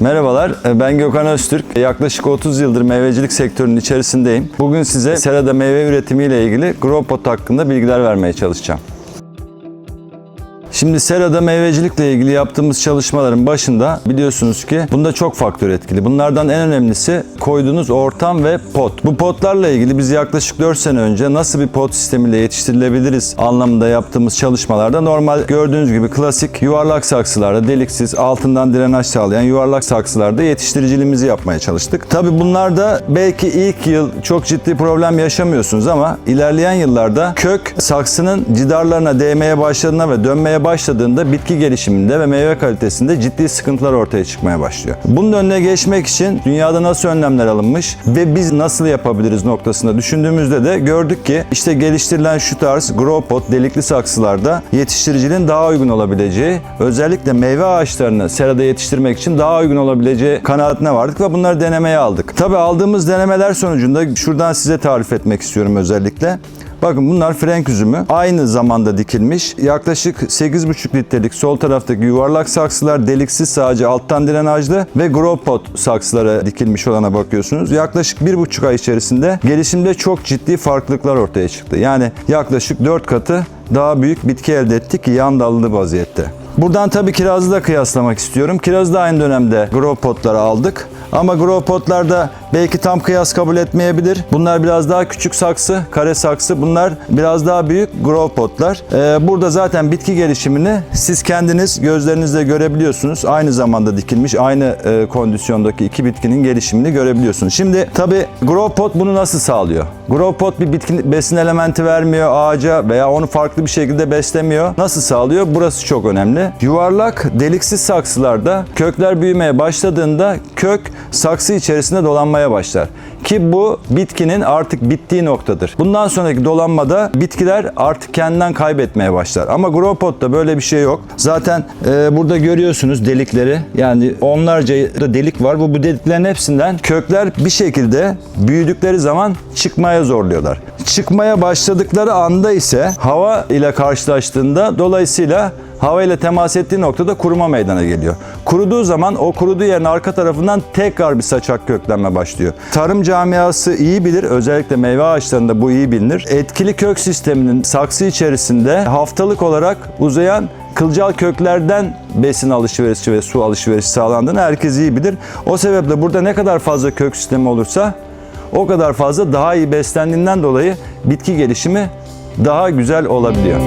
Merhabalar, e, ben Gökhan Öztürk. Yaklaşık 30 yıldır meyvecilik sektörünün içerisindeyim. Bugün size serada meyve üretimiyle ilgili Gropot hakkında bilgiler vermeye çalışacağım. Şimdi serada meyvecilikle ilgili yaptığımız çalışmaların başında biliyorsunuz ki bunda çok faktör etkili. Bunlardan en önemlisi koyduğunuz ortam ve pot. Bu potlarla ilgili biz yaklaşık 4 sene önce nasıl bir pot sistemiyle yetiştirilebiliriz anlamında yaptığımız çalışmalarda normal gördüğünüz gibi klasik yuvarlak saksılarda deliksiz altından drenaj sağlayan yuvarlak saksılarda yetiştiriciliğimizi yapmaya çalıştık. Tabi bunlarda belki ilk yıl çok ciddi problem yaşamıyorsunuz ama ilerleyen yıllarda kök saksının cidarlarına değmeye başladığında ve dönmeye başladığında bitki gelişiminde ve meyve kalitesinde ciddi sıkıntılar ortaya çıkmaya başlıyor. Bunun önüne geçmek için dünyada nasıl önlemler alınmış ve biz nasıl yapabiliriz noktasında düşündüğümüzde de gördük ki işte geliştirilen şu tarz grow pot delikli saksılarda yetiştiricinin daha uygun olabileceği özellikle meyve ağaçlarını serada yetiştirmek için daha uygun olabileceği kanaatine vardık ve bunları denemeye aldık. Tabi aldığımız denemeler sonucunda şuradan size tarif etmek istiyorum özellikle. Bakın bunlar frenk üzümü. Aynı zamanda dikilmiş. Yaklaşık 8,5 litrelik sol taraftaki yuvarlak saksılar deliksiz sadece alttan drenajlı ve grow pot saksılara dikilmiş olana bakıyorsunuz. Yaklaşık 1,5 ay içerisinde gelişimde çok ciddi farklılıklar ortaya çıktı. Yani yaklaşık 4 katı daha büyük bitki elde ettik yan dallı vaziyette. Buradan tabii kirazı da kıyaslamak istiyorum. Kirazı da aynı dönemde grow potları aldık. Ama grow potlarda belki tam kıyas kabul etmeyebilir. Bunlar biraz daha küçük saksı, kare saksı. Bunlar biraz daha büyük grow potlar. Ee, burada zaten bitki gelişimini siz kendiniz gözlerinizle görebiliyorsunuz. Aynı zamanda dikilmiş, aynı e, kondisyondaki iki bitkinin gelişimini görebiliyorsunuz. Şimdi tabii grow pot bunu nasıl sağlıyor? Grow pot bir bitki besin elementi vermiyor ağaca veya onu farklı bir şekilde beslemiyor. Nasıl sağlıyor? Burası çok önemli. Yuvarlak, deliksiz saksılarda kökler büyümeye başladığında kök saksı içerisinde dolanmaya başlar. Ki bu bitkinin artık bittiği noktadır. Bundan sonraki dolanmada bitkiler artık kendinden kaybetmeye başlar. Ama grow pot'ta böyle bir şey yok. Zaten e, burada görüyorsunuz delikleri. Yani onlarca da delik var. Bu, bu deliklerin hepsinden kökler bir şekilde büyüdükleri zaman çıkmaya zorluyorlar. Çıkmaya başladıkları anda ise hava ile karşılaştığında dolayısıyla hava ile temas ettiği noktada kuruma meydana geliyor. Kuruduğu zaman o kuruduğu yerin arka tarafından tekrar bir saçak köklenme başlıyor. Tarım camiası iyi bilir, özellikle meyve ağaçlarında bu iyi bilinir. Etkili kök sisteminin saksı içerisinde haftalık olarak uzayan kılcal köklerden besin alışverişi ve su alışverişi sağlandığını herkes iyi bilir. O sebeple burada ne kadar fazla kök sistemi olursa o kadar fazla daha iyi beslendiğinden dolayı bitki gelişimi daha güzel olabiliyor.